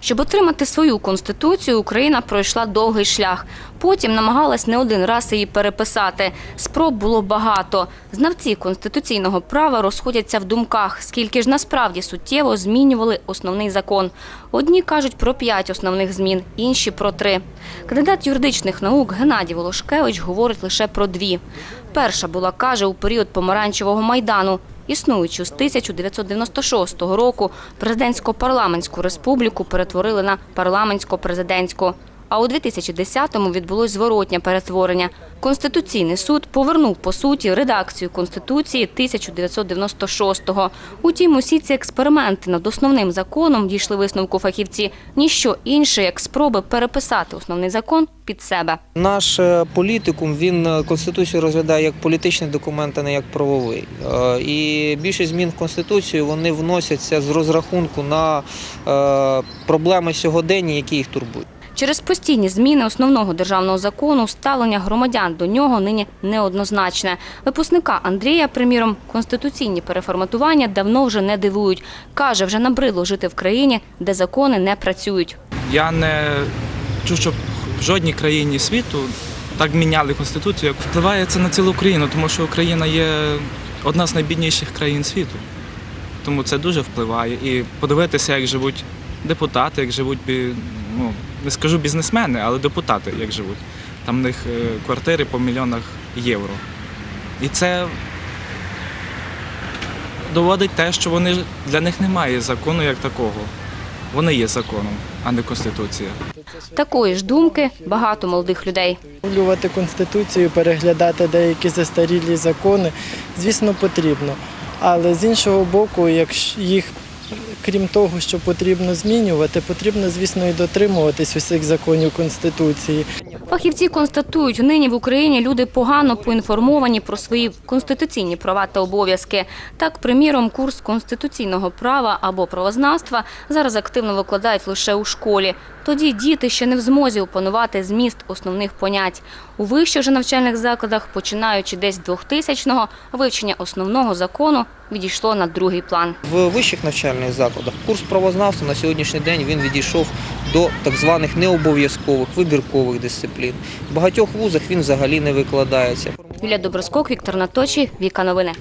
Щоб отримати свою конституцію, Україна пройшла довгий шлях. Потім намагалась не один раз її переписати. Спроб було багато. Знавці конституційного права розходяться в думках, скільки ж насправді суттєво змінювали основний закон. Одні кажуть про п'ять основних змін, інші про три. Кандидат юридичних наук Геннадій Волошкевич говорить лише про дві. Перша була, каже, у період помаранчевого майдану. Існуючу з 1996 року президентсько-парламентську республіку перетворили на парламентсько-президентську. А у 2010-му відбулось зворотнє перетворення. Конституційний суд повернув по суті редакцію Конституції 1996-го. Утім, усі ці експерименти над основним законом дійшли висновку фахівці ніщо інше, як спроби переписати основний закон під себе. Наш е, політикум він е, конституцію розглядає як політичний документ, а не як правовий. Е, І більшість змін в конституцію вони вносяться з розрахунку на проблеми сьогодення, які їх турбують. Через постійні зміни основного державного закону ставлення громадян до нього нині неоднозначне. Випускника Андрія, приміром, конституційні переформатування давно вже не дивують. Каже, вже набридло жити в країні, де закони не працюють. Я не чув, щоб в жодній країні світу так міняли конституцію, як впливає це на цілу країну, тому що Україна є одна з найбідніших країн світу. Тому це дуже впливає. І подивитися, як живуть депутати, як живуть ну, не скажу бізнесмени, але депутати, як живуть. Там в них е, квартири по мільйонах євро. І це доводить те, що вони для них немає закону як такого. Вони є законом, а не конституція. Такої ж думки багато молодих людей. Оновлювати конституцію, переглядати деякі застарілі закони, звісно, потрібно. Але з іншого боку, якщо їх, крім того, що потрібно змінювати, потрібно, звісно, і дотримуватись усіх законів Конституції. Фахівці констатують, нині в Україні люди погано поінформовані про свої конституційні права та обов'язки. Так, приміром, курс конституційного права або правознавства зараз активно викладають лише у школі. Тоді діти ще не в змозі опанувати зміст основних понять. У вищих же навчальних закладах, починаючи десь з 2000-го, вивчення основного закону відійшло на другий план. В вищих навчальних закладах курс правознавства на сьогоднішній день він відійшов до так званих необов'язкових вибіркових дисциплін. В багатьох вузах він взагалі не викладається. Юлія Доброскок, Віктор Наточі, Віка Новини.